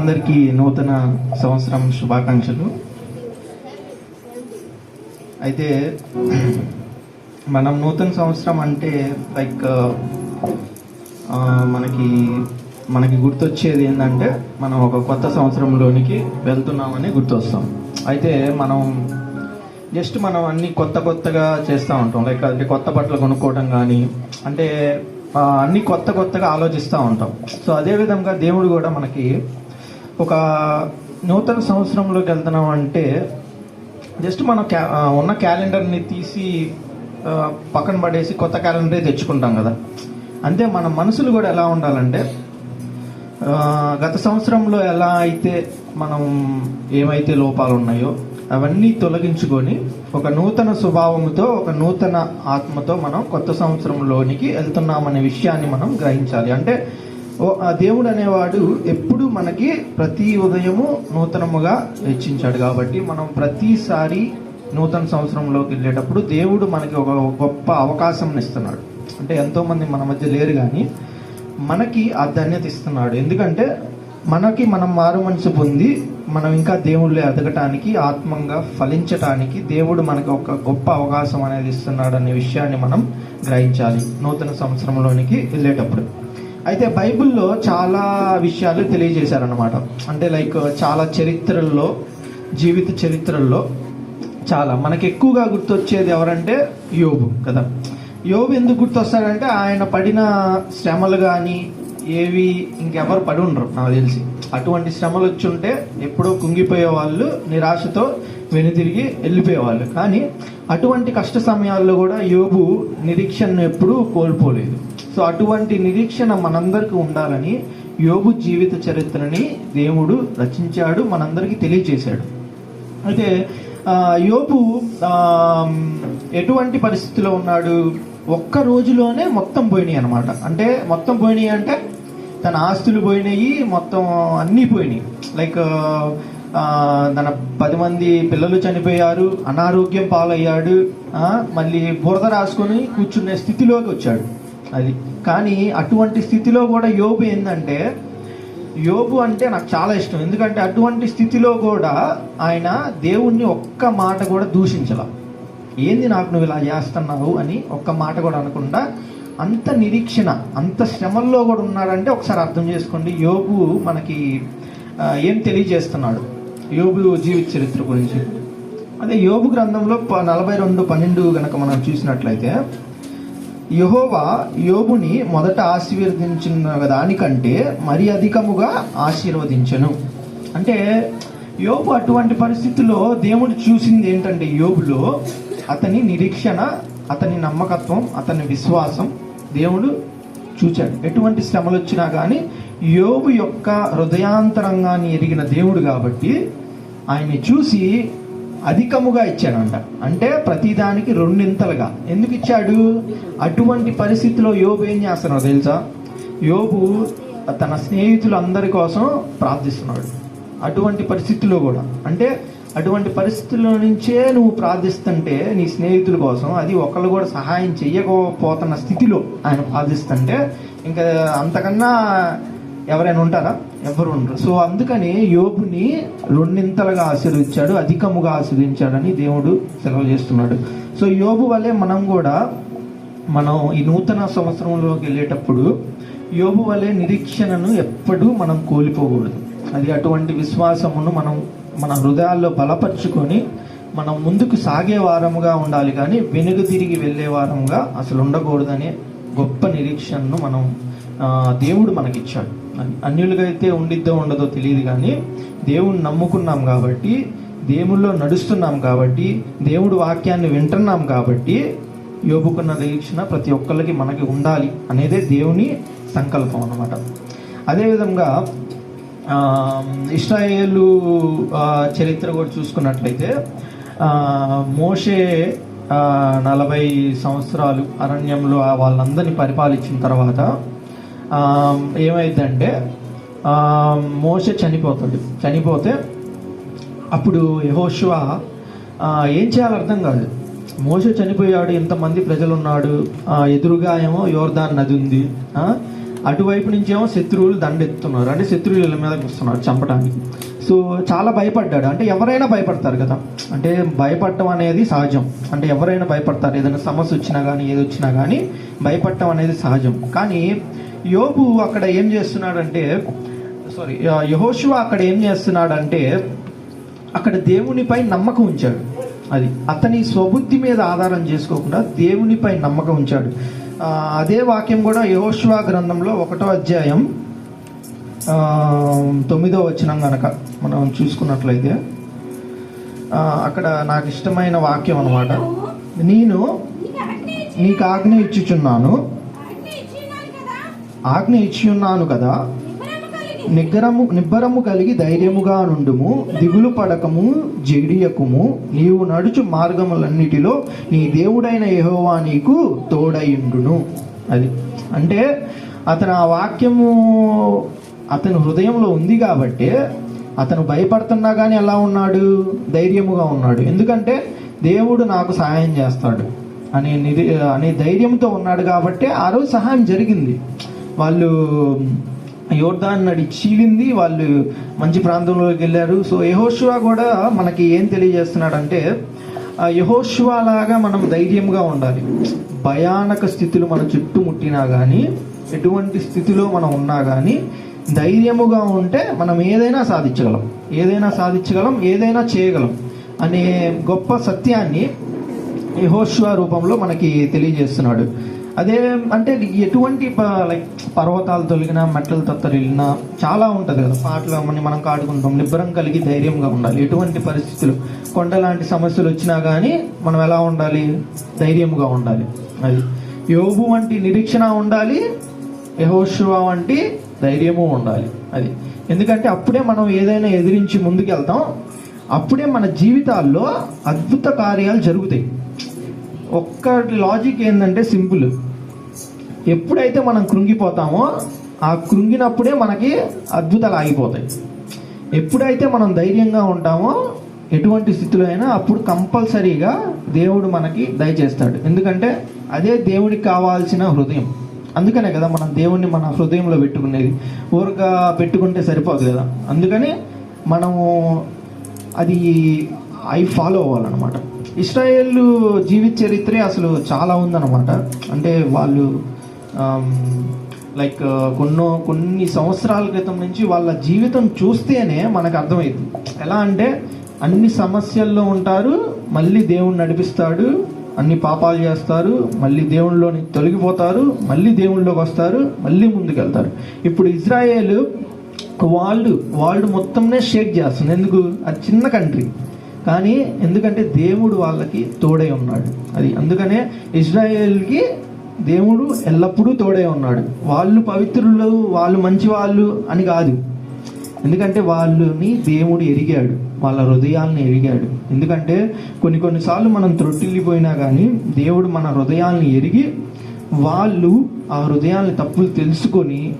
అందరికీ నూతన సంవత్సరం శుభాకాంక్షలు. అయితే మనం నూతన సంవత్సరం అంటే లైక్ మనకి మనకి గుర్తొచ్చేది ఏంటంటే మనం ఒక కొత్త సంవత్సరంలోనికి వెళ్తున్నామని గుర్తొస్తాం. అయితే మనం జస్ట్ మనం అన్ని కొత్త కొత్తగా చేస్తూ ఉంటాం. లైక్ అంటే కొత్త బట్టలు కొనుక్కోవడం కానీ అంటే అన్ని కొత్త కొత్తగా ఆలోచిస్తూ ఉంటాం. సో అదే విధంగా దేవుడు కూడా మనకి ఒక నూతన సంవత్సరంలోకి వెళ్తున్నాం అంటే జస్ట్ మనం క్యా ఉన్న క్యాలెండర్ని తీసి పక్కన పడేసి కొత్త క్యాలెండరే తెచ్చుకుంటాం కదా. అంతే మన మనసులు కూడా ఎలా ఉండాలంటే గత సంవత్సరంలో ఎలా అయితే మనం ఏమైతే లోపాలు ఉన్నాయో అవన్నీ తొలగించుకొని ఒక నూతన స్వభావంతో ఒక నూతన ఆత్మతో మనం కొత్త సంవత్సరంలోనికి వెళ్తున్నామనే విషయాన్ని మనం గ్రహించాలి. అంటే ఓ ఆ దేవుడు అనేవాడు ఎప్పుడు మనకి ప్రతి ఉదయము నూతనముగా హెచ్చించాడు కాబట్టి మనం ప్రతిసారి నూతన సంవత్సరంలోకి వెళ్ళేటప్పుడు దేవుడు మనకి ఒక గొప్ప అవకాశం ఇస్తున్నాడు. అంటే ఎంతోమంది మన మధ్య లేరు కానీ మనకి ఆ ధన్యత ఇస్తున్నాడు. ఎందుకంటే మనకి మనం మారు మనసు పొంది మనం ఇంకా దేవుళ్ళు ఎదగటానికి ఆత్మంగా ఫలించటానికి దేవుడు మనకి ఒక గొప్ప అవకాశం అనేది ఇస్తున్నాడు అనే విషయాన్ని మనం గ్రహించాలి నూతన సంవత్సరంలోనికి వెళ్ళేటప్పుడు. అయితే బైబిల్లో చాలా విషయాలు తెలియజేశారనమాట అంటే లైక్ చాలా చరిత్రల్లో జీవిత చరిత్రల్లో చాలా. మనకి ఎక్కువగా గుర్తొచ్చేది ఎవరంటే యోబు కదా. యోబు ఎందుకు గుర్తొస్తాడంటే ఆయన పడిన శ్రమలు కానీ ఏవి ఇంకెవరు పడి ఉండరు నాకు తెలిసి. అటువంటి శ్రమలు వచ్చి ఉంటే ఎప్పుడో కుంగిపోయే వాళ్ళు నిరాశతో వెనుతిరిగి వెళ్ళిపోయేవాళ్ళు. కానీ అటువంటి కష్ట సమయాల్లో కూడా యోబు నిరీక్షణను ఎప్పుడూ కోల్పోలేదు. సో అటువంటి నిరీక్షణ మనందరికీ ఉండాలని యోగు జీవిత చరిత్రని దేవుడు రచించాడు మనందరికీ తెలియజేశాడు. అయితే యోపు ఎటువంటి పరిస్థితిలో ఉన్నాడు? ఒక్క రోజులోనే మొత్తం పోయినాయి అనమాట అంటే మొత్తం పోయినాయి అంటే తన ఆస్తులు పోయినాయి మొత్తం అన్నీ పోయినాయి. లైక్ తన పది మంది పిల్లలు చనిపోయారు అనారోగ్యం పాలయ్యాడు మళ్ళీ బురద రాసుకొని కూర్చునే స్థితిలోకి వచ్చాడు. అది కానీ అటువంటి స్థితిలో కూడా యోబు ఏంటంటే యోబు అంటే నాకు చాలా ఇష్టం. ఎందుకంటే అటువంటి స్థితిలో కూడా ఆయన దేవుణ్ణి ఒక్క మాట కూడా దూషించల. ఏంది నాకు నువ్వు ఇలా చేస్తున్నావు? అని ఒక్క మాట కూడా అనకుండా అంత నిరీక్షణ అంత శ్రమల్లో కూడా ఉన్నాడంటే ఒకసారి అర్థం చేసుకోండి. యోబు మనకి ఏం తెలియజేస్తున్నాడు? యోబు జీవిత చరిత్ర గురించి. అదే యోబు గ్రంథంలో ప- నలభై రెండు పన్నెండు కనుక మనం చూసినట్లయితే యహోవా యోబుని మొదట ఆశీర్వదించిన దానికంటే మరి అధికముగా ఆశీర్వదించను. అంటే యోబు అటువంటి పరిస్థితిలో దేవుడు చూసింది ఏంటంటే యోబులో అతని నిరీక్షణ అతని నమ్మకత్వం అతని విశ్వాసం దేవుడు చూచాడు. ఎటువంటి శ్రమలు వచ్చినా కానీ యోబు యొక్క హృదయాంతరంగాన్ని ఎరిగిన దేవుడు కాబట్టి ఆయన్ని చూసి అధికముగా ఇచ్చాడంట. అంటే ప్రతిదానికి రెండింతలుగా. ఎందుకు ఇచ్చాడు? అటువంటి పరిస్థితిలో యోబు ఏం చేస్తున్నాడు తెలుసా? యోబు తన స్నేహితులందరి కోసం ప్రార్థిస్తున్నాడు. అటువంటి పరిస్థితుల్లో కూడా. అంటే అటువంటి పరిస్థితుల్లో నుంచే నువ్వు ప్రార్థిస్తుంటే నీ స్నేహితుల కోసం అది ఒకళ్ళు కూడా సహాయం చేయకపోతున్న స్థితిలో ఆయన ప్రార్థిస్తుంటే ఇంకా అంతకన్నా ఎవరైనా ఉంటారా? ఎవరు ఉండరు. సో అందుకని యోగుని రెండింతలుగా ఆశీర్వించాడు అధికముగా ఆశీర్వించాడని దేవుడు సెలవు చేస్తున్నాడు. సో యోగు వల్లే మనం కూడా మనం ఈ నూతన సంవత్సరంలోకి వెళ్ళేటప్పుడు యోగు వలె నిరీక్షణను ఎప్పుడూ మనం కోల్పోకూడదు. అది అటువంటి విశ్వాసమును మనం మన హృదయాల్లో బలపరుచుకొని మనం ముందుకు సాగే వారముగా ఉండాలి కానీ వెనుక తిరిగి వెళ్ళే వారముగా అసలు ఉండకూడదనే గొప్ప నిరీక్షణను మనం దేవుడు మనకిచ్చాడు. అన్యులుగా అయితే ఉండిద్దో ఉండదో తెలియదు కానీ దేవుణ్ణి నమ్ముకున్నాం కాబట్టి దేవుల్లో నడుస్తున్నాం కాబట్టి దేవుడు వాక్యాన్ని వింటున్నాం కాబట్టి యోబుకున్న నిరీక్షణ ప్రతి ఒక్కరికి మనకి ఉండాలి అనేదే దేవుని సంకల్పం అనమాట అదేవిధంగా ఇస్రాయేలు చరిత్ర కూడా చూసుకున్నట్లయితే మోషే నలభై సంవత్సరాలు అరణ్యంలో వాళ్ళందరినీ పరిపాలించిన తర్వాత ఏమైందంటే మోస చనిపోతుంది. చనిపోతాడు చనిపోతే అప్పుడు యహోశివ ఏం చేయాలో అర్థం కాదు. మోస చనిపోయాడు ఇంతమంది ప్రజలు ఉన్నాడు ఎదురుగా ఏమో యోర్దాన్ నది ఉంది అటువైపు నుంచి ఏమో శత్రువులు దండెత్తున్నారు. అంటే శత్రువులు ఇళ్ళ మీదకి వస్తున్నారు చంపడానికి సో చాలా భయపడ్డాడు. అంటే ఎవరైనా భయపడతారు కదా. అంటే భయపడటం అనేది సహజం. అంటే ఎవరైనా భయపడతారు. ఏదైనా సమస్య వచ్చినా కానీ ఏది వచ్చినా కానీ భయపడటం అనేది సహజం. కానీ యోబు అక్కడ ఏం చేస్తున్నాడంటే సారీ యహోశివ అక్కడ ఏం చేస్తున్నాడంటే అక్కడ దేవునిపై నమ్మకం ఉంచాడు. అది అతని స్వబుద్ధి మీద ఆధారం చేసుకోకుండా దేవునిపై నమ్మకం ఉంచాడు. అదే వాక్యం కూడా యహోశివ గ్రంథంలో ఒకటో అధ్యాయం తొమ్మిదో వచనం గనక మనం చూసుకున్నట్లయితే అక్కడ నాకు ఇష్టమైన వాక్యం అనమాట నేను నీకు ఆజ్ఞ ఇచ్చుచున్నాను. ఆజ్ఞ ఇచ్చి ఉన్నాను కదా. నిగ్గరము నిబ్బరము కలిగి ధైర్యముగా నుండుము దిగులు పడకము జడియకుము. నీవు నడుచు మార్గములన్నిటిలో నీ దేవుడైన యహోవా నీకు తోడయుండును. అది. అంటే అతను ఆ వాక్యము అతని హృదయంలో ఉంది కాబట్టి అతను భయపడుతున్నా కానీ ఎలా ఉన్నాడు? ధైర్యముగా ఉన్నాడు. ఎందుకంటే దేవుడు నాకు సహాయం చేస్తాడు. అనే నిధి అనే ధైర్యంతో ఉన్నాడు కాబట్టి ఆ రోజు సహాయం జరిగింది. వాళ్ళు యోర్దాన్ నడి చీలింది వాళ్ళు మంచి ప్రాంతంలోకి వెళ్ళారు. సో యహోశివా కూడా మనకి ఏం తెలియజేస్తున్నాడంటే యహోశివా లాగా మనం ధైర్యంగా ఉండాలి. భయానక స్థితులు మన చుట్టూ ముట్టినా కానీ ఎటువంటి స్థితిలో మనం ఉన్నా కానీ ధైర్యముగా ఉంటే మనం ఏదైనా సాధించగలం. ఏదైనా సాధించగలం ఏదైనా చేయగలం అనే గొప్ప సత్యాన్ని యహోశివా రూపంలో మనకి తెలియజేస్తున్నాడు. అదే అంటే ఎటువంటి లైక్ పర్వతాలు తొలగినా మెట్టలు తత్తరిల్లినా చాలా ఉంటుంది కదా. పాటలు అమ్మని మనం కాడుకుంటాం నిబ్బరం కలిగి ధైర్యంగా ఉండాలి. ఎటువంటి పరిస్థితులు కొండ లాంటి సమస్యలు వచ్చినా కానీ మనం ఎలా ఉండాలి? ధైర్యంగా ఉండాలి. అది యోగు వంటి నిరీక్షణ ఉండాలి. యహోశివ వంటి ధైర్యము ఉండాలి. అది ఎందుకంటే అప్పుడే మనం ఏదైనా ఎదిరించి ముందుకెళ్తాం. అప్పుడే మన జీవితాల్లో అద్భుత కార్యాలు జరుగుతాయి. ఒక్క లాజిక్ ఏంటంటే సింపుల్. ఎప్పుడైతే మనం కృంగిపోతామో ఆ కృంగినప్పుడే మనకి అద్భుతాలు ఆగిపోతాయి. ఎప్పుడైతే మనం ధైర్యంగా ఉంటామో ఎటువంటి స్థితిలో అయినా అప్పుడు కంపల్సరీగా దేవుడు మనకి దయచేస్తాడు. ఎందుకంటే అదే దేవుడికి కావాల్సిన హృదయం. అందుకనే కదా మనం దేవుణ్ణి మన హృదయంలో పెట్టుకునేది. ఊరగా పెట్టుకుంటే సరిపోదు కదా. అందుకని మనము అది అవి ఫాలో అవ్వాలన్నమాట. ఇస్రాయేల్ జీవిత చరిత్రే అసలు చాలా ఉందన్నమాట. అంటే వాళ్ళు Um, లైక్ uh, కొన్నో కొన్ని సంవత్సరాల క్రితం నుంచి వాళ్ళ జీవితం చూస్తేనే మనకు అర్థమైంది. ఎలా అంటే అన్ని సమస్యల్లో ఉంటారు మళ్ళీ దేవుడు నడిపిస్తాడు అన్ని పాపాలు చేస్తారు మళ్ళీ దేవుళ్ళలోని తొలగిపోతారు మళ్ళీ దేవుళ్ళలోకి వస్తారు మళ్ళీ ముందుకెళ్తారు. ఇప్పుడు ఇజ్రాయేల్ వాళ్ళు వాళ్ళు మొత్తంనే షేక్ చేస్తుంది. ఎందుకు? అది చిన్న కంట్రీ. కానీ ఎందుకంటే దేవుడు వాళ్ళకి తోడై ఉన్నాడు. అది అందుకనే ఇజ్రాయేల్కి దేవుడు ఎల్లప్పుడూ తోడై ఉన్నాడు. వాళ్ళు పవిత్రులు వాళ్ళు మంచి వాళ్ళు అని కాదు. ఎందుకంటే వాళ్ళని దేవుడు ఎరిగాడు. వాళ్ళ హృదయాల్ని ఎరిగాడు. ఎందుకంటే కొన్ని కొన్నిసార్లు మనం త్రొట్టిల్లిపోయినా కానీ దేవుడు మన హృదయాల్ని ఎరిగి వాళ్ళు ఆ హృదయాన్ని తప్పులు తెలుసుకొని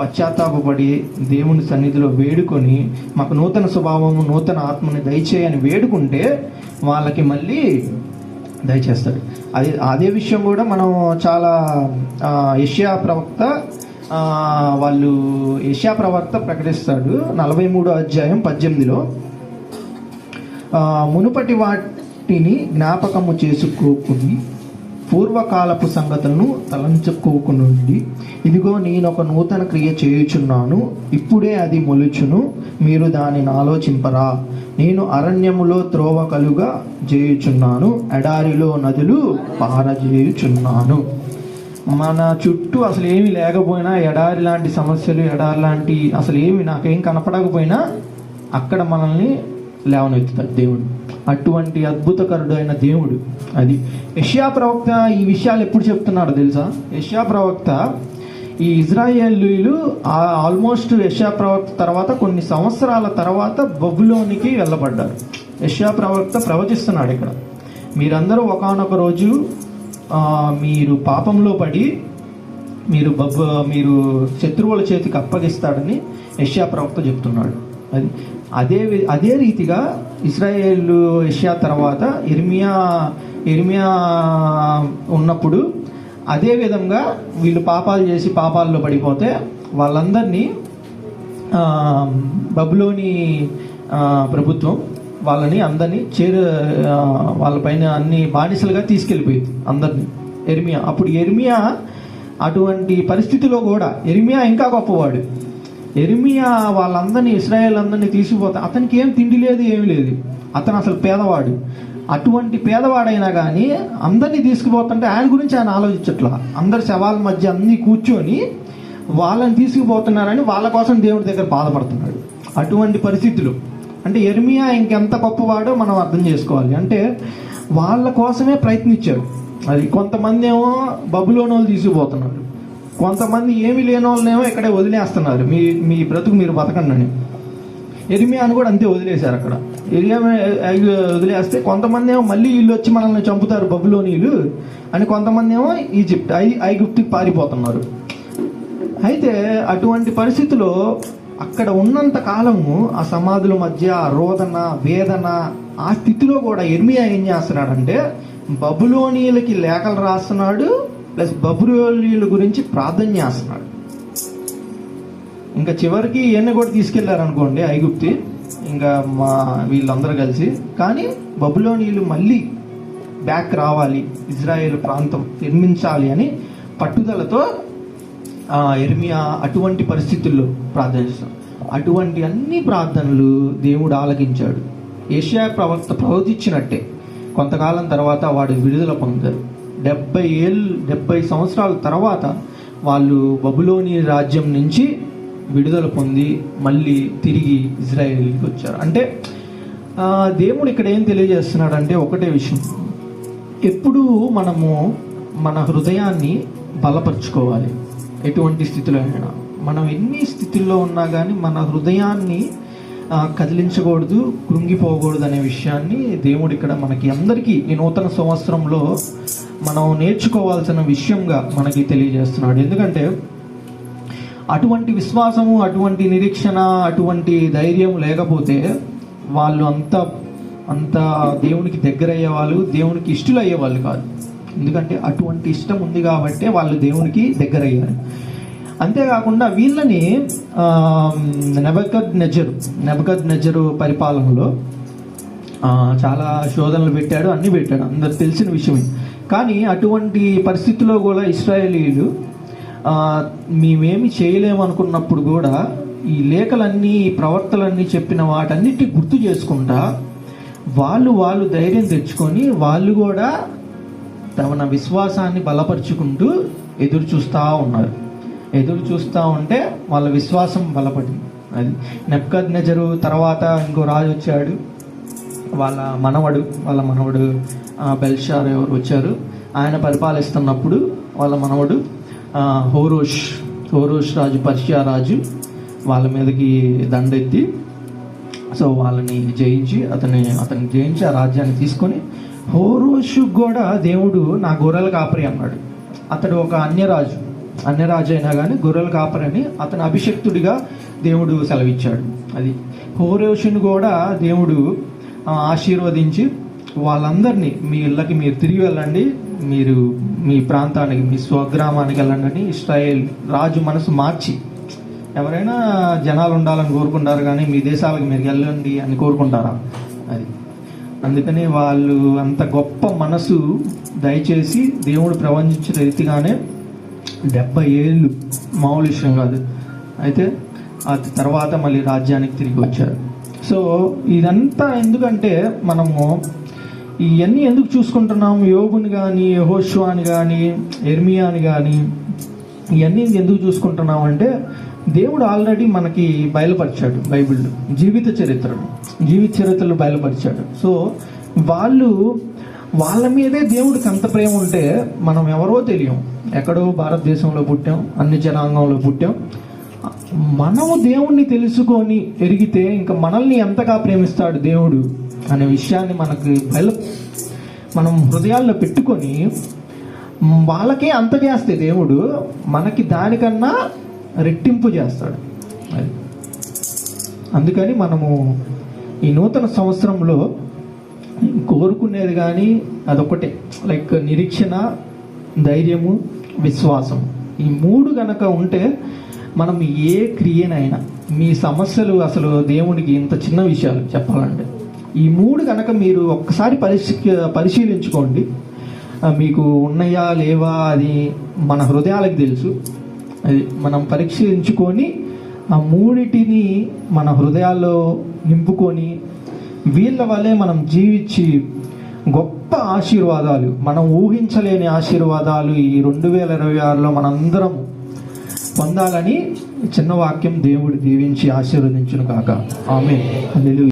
పశ్చాత్తాపడి దేవుని సన్నిధిలో వేడుకొని మాకు నూతన స్వభావము నూతన ఆత్మని దయచేయని వేడుకుంటే వాళ్ళకి మళ్ళీ దయచేస్తాడు అది అదే విషయం కూడా మనం చాలా ఏషియా ప్రవక్త వాళ్ళు ఏషియా ప్రవక్త ప్రకటిస్తాడు నలభై మూడో అధ్యాయం పద్దెనిమిదిలో. మునుపటి వాటిని జ్ఞాపకము చేసుకోకుని పూర్వకాలపు సంగతులను తలంచుకోకుండి ఇదిగో నేను ఒక నూతన క్రియ చేయుచున్నాను ఇప్పుడే అది మొలుచును మీరు దానిని ఆలోచింపరా. నేను అరణ్యములో త్రోవకలుగా చేయుచున్నాను ఎడారిలో నదులు పారజేయుచున్నాను. మన చుట్టూ అసలు ఏమి లేకపోయినా ఎడారి లాంటి సమస్యలు ఎడారి లాంటి అసలు ఏమి నాకేం కనపడకపోయినా అక్కడ మనల్ని లేవనెత్తుతాడు దేవుడు. అటువంటి అద్భుతకరుడు అయిన దేవుడు. అది యష్యా ప్రవక్త ఈ విషయాలు ఎప్పుడు చెప్తున్నాడు తెలుసా? యష్యా ప్రవక్త ఈ ఇజ్రాయేలీలు ఆల్మోస్ట్ యష్యా ప్రవక్త తర్వాత కొన్ని సంవత్సరాల తర్వాత బబులోనికి వెళ్ళబడ్డారు. యష్యా ప్రవక్త ప్రవచిస్తున్నాడు ఇక్కడ. మీరందరూ ఒకానొక రోజు మీరు పాపంలో పడి మీరు బబ్బు మీరు శత్రువుల చేతికి అప్పగిస్తాడని యష్యా ప్రవక్త చెప్తున్నాడు. అది అదే అదే రీతిగా ఇస్రాయేల్ ఏషియా తర్వాత ఇర్మియా ఇర్మియా ఉన్నప్పుడు అదే విధంగా వీళ్ళు పాపాలు చేసి పాపాల్లో పడిపోతే వాళ్ళందరినీ బబులోని ప్రభుత్వం వాళ్ళని అందరినీ చేర వాళ్ళపైన అన్ని బానిసలుగా తీసుకెళ్ళిపోయింది అందరినీ. ఎర్మియా అప్పుడు ఎర్మియా అటువంటి పరిస్థితిలో కూడా ఎర్మియా ఇంకా గొప్పవాడు. ఎర్మియా వాళ్ళందరినీ ఇస్రాయేల్ అందరినీ తీసుకుపోతే అతనికి ఏం తిండి లేదు ఏమి లేదు. అతను అసలు పేదవాడు. అటువంటి పేదవాడైనా కానీ అందరినీ తీసుకుపోతుంటే ఆయన గురించి ఆయన ఆలోచించట్లా. అందరి శవాల మధ్య అన్నీ కూర్చొని వాళ్ళని తీసుకుపోతున్నారని వాళ్ళ కోసం దేవుడి దగ్గర బాధపడుతున్నాడు. అటువంటి పరిస్థితులు. అంటే ఎర్మియా ఇంకెంత గొప్పవాడో మనం అర్థం చేసుకోవాలి. అంటే వాళ్ళ కోసమే ప్రయత్నించాడు. అది కొంతమంది ఏమో బబులోని తీసుకుపోతున్నారు. కొంతమంది ఏమి లేని వాళ్ళనేమో ఇక్కడే వదిలేస్తున్నారు. మీ మీ బ్రతుకు మీరు బతకండి అని ఎరిమియాను కూడా అంతే వదిలేశారు అక్కడ. ఎరియా వదిలేస్తే కొంతమంది ఏమో మళ్ళీ వీళ్ళు వచ్చి మనల్ని చంపుతారు బబులోనీలు అని కొంతమంది ఏమో ఈజిప్ట్ ఐ ఐగుప్తికి పారిపోతున్నారు. అయితే అటువంటి పరిస్థితిలో అక్కడ ఉన్నంత కాలము ఆ సమాధుల మధ్య రోదన వేదన ఆ స్థితిలో కూడా ఎర్మియా ఏం చేస్తున్నాడంటే బబులోనీలకి లేఖలు రాస్తున్నాడు ప్లస్ బబులోనీయుల గురించి ప్రార్థన చేస్తున్నాడు. ఇంకా చివరికి ఈయన్ని కూడా తీసుకెళ్ళారనుకోండి ఐగుప్తి ఇంకా మా వీళ్ళందరూ కలిసి. కానీ బబులోనీలు మళ్ళీ బ్యాక్ రావాలి ఇజ్రాయేల్ ప్రాంతం నిర్మించాలి అని పట్టుదలతో ఎర్మియా అటువంటి పరిస్థితుల్లో ప్రార్థిస్తాం అటువంటి అన్ని ప్రార్థనలు దేవుడు ఆలకించాడు. ఏషియా ప్రవక్త ప్రవర్తించినట్టే కొంతకాలం తర్వాత వాడు విడుదల పొందారు డెబ్బై ఏళ్ళు డెబ్బై సంవత్సరాల తర్వాత వాళ్ళు బబులోని రాజ్యం నుంచి విడుదల పొంది మళ్ళీ తిరిగి ఇజ్రాయేల్కి వచ్చారు. అంటే దేవుడు ఇక్కడ ఏం తెలియజేస్తున్నాడంటే ఒకటే విషయం. ఎప్పుడూ మనము మన హృదయాన్ని బలపరుచుకోవాలి. ఎటువంటి స్థితిలో అయినా. మనం ఎన్ని స్థితుల్లో ఉన్నా కానీ మన హృదయాన్ని కదిలించకూడదు కృంగిపోకూడదు అనే విషయాన్ని దేవుడు ఇక్కడ మనకి అందరికీ ఈ నూతన సంవత్సరంలో మనం నేర్చుకోవాల్సిన విషయంగా మనకి తెలియజేస్తున్నాడు. ఎందుకంటే అటువంటి విశ్వాసము అటువంటి నిరీక్షణ అటువంటి ధైర్యం లేకపోతే వాళ్ళు అంత అంత దేవునికి దగ్గర అయ్యేవాళ్ళు దేవునికి ఇష్టలు అయ్యేవాళ్ళు కాదు. ఎందుకంటే అటువంటి ఇష్టం ఉంది కాబట్టి వాళ్ళు దేవునికి దగ్గర అయ్యారు అంతేకాకుండా వీళ్ళని నెబకద్ నెజరు నెబకద్ నెజరు పరిపాలనలో చాలా శోధనలు పెట్టాడు అన్నీ పెట్టాడు. అందరు తెలిసిన విషయమే. కానీ అటువంటి పరిస్థితిలో కూడా ఇస్రాయేలీలు మేమేమి చేయలేము అనుకున్నప్పుడు కూడా ఈ లేఖలన్నీ ప్రవర్తలన్నీ చెప్పిన వాటన్నిటి గుర్తు చేసుకుంటా వాళ్ళు వాళ్ళు ధైర్యం తెచ్చుకొని వాళ్ళు కూడా తమ విశ్వాసాన్ని బలపరుచుకుంటూ ఎదురు చూస్తూ ఉన్నారు. ఎదురు చూస్తూ ఉంటే వాళ్ళ విశ్వాసం బలపడింది. అది నెప్కద్ నెజరు తర్వాత ఇంకో రాజు వచ్చాడు. వాళ్ళ మనవడు వాళ్ళ మనవడు బెల్షార్ ఎవరు వచ్చారు? ఆయన పరిపాలిస్తున్నప్పుడు వాళ్ళ మనవడు హోరోష్ హోరోష్ రాజు పర్షియా రాజు వాళ్ళ మీదకి దండెత్తి సో వాళ్ళని జయించి అతన్ని అతన్ని జయించి ఆ రాజ్యాన్ని తీసుకొని హోరోషు కూడా దేవుడు నా గొర్రెల కాపరి అన్నాడు. అతడు ఒక అన్యరాజు. అన్యరాజు అయినా కానీ గొర్రెల కాపరి అని అతను అభిషక్తుడిగా దేవుడు సెలవిచ్చాడు. అది హోరోషుని కూడా దేవుడు ఆశీర్వదించి వాళ్ళందరినీ మీ ఇళ్ళకి మీరు తిరిగి వెళ్ళండి. మీరు మీ ప్రాంతానికి మీ స్వగ్రామానికి వెళ్ళండి. అని ఇస్రాయేల్ రాజు మనసు మార్చి. ఎవరైనా జనాలు ఉండాలని కోరుకుంటారు కానీ మీ దేశాలకు మీరు వెళ్ళండి అని కోరుకుంటారా? అది. అందుకని వాళ్ళు అంత గొప్ప మనసు దయచేసి దేవుడు ప్రవచించిన రీతిగానే డెబ్బై ఏళ్ళు మామూలు విషయం కాదు. అయితే ఆ తర్వాత మళ్ళీ రాజ్యానికి తిరిగి వచ్చారు. సో ఇదంతా ఎందుకంటే మనము ఇవన్నీ ఎందుకు చూసుకుంటున్నాం? యోగుని కానీ యహోష్వాని కానీ ఎర్మియాని కానీ ఇవన్నీ ఎందుకు చూసుకుంటున్నాం అంటే దేవుడు ఆల్రెడీ మనకి బయలుపరిచాడు బైబిల్లో జీవిత చరిత్రను జీవిత చరిత్రలు బయలుపరిచాడు. సో వాళ్ళు వాళ్ళ మీదే దేవుడికి అంత ప్రేమ ఉంటే మనం ఎవరో తెలియం. ఎక్కడో భారతదేశంలో పుట్టాం అన్ని జనాంగంలో పుట్టాం. మనము దేవుణ్ణి తెలుసుకొని ఎరిగితే ఇంకా మనల్ని ఎంతగా ప్రేమిస్తాడు దేవుడు? అనే విషయాన్ని మనకు బయలు మనం హృదయాల్లో పెట్టుకొని వాళ్ళకే అంత చేస్తే దేవుడు మనకి దానికన్నా రెట్టింపు చేస్తాడు. అది. అందుకని మనము ఈ నూతన సంవత్సరంలో కోరుకునేది కానీ అదొకటే లైక్ నిరీక్షణ ధైర్యము విశ్వాసం. ఈ మూడు గనక ఉంటే మనం ఏ క్రియనైనా మీ సమస్యలు అసలు దేవునికి ఇంత చిన్న విషయాలు చెప్పాలంటే. ఈ మూడు కనుక మీరు ఒక్కసారి పరిశీ పరిశీలించుకోండి. మీకు ఉన్నాయా లేవా అది మన హృదయాలకు తెలుసు. అది మనం పరీక్షించుకొని ఆ మూడిటిని మన హృదయాల్లో నింపుకొని వీళ్ళ వల్లే మనం జీవించి గొప్ప ఆశీర్వాదాలు మనం ఊహించలేని ఆశీర్వాదాలు ఈ రెండు వేల ఇరవై ఆరులో మనందరం పొందాలని చిన్న వాక్యం దేవుడు దీవించి ఆశీర్వదించును కాక ఆమె హల్లెలూయా.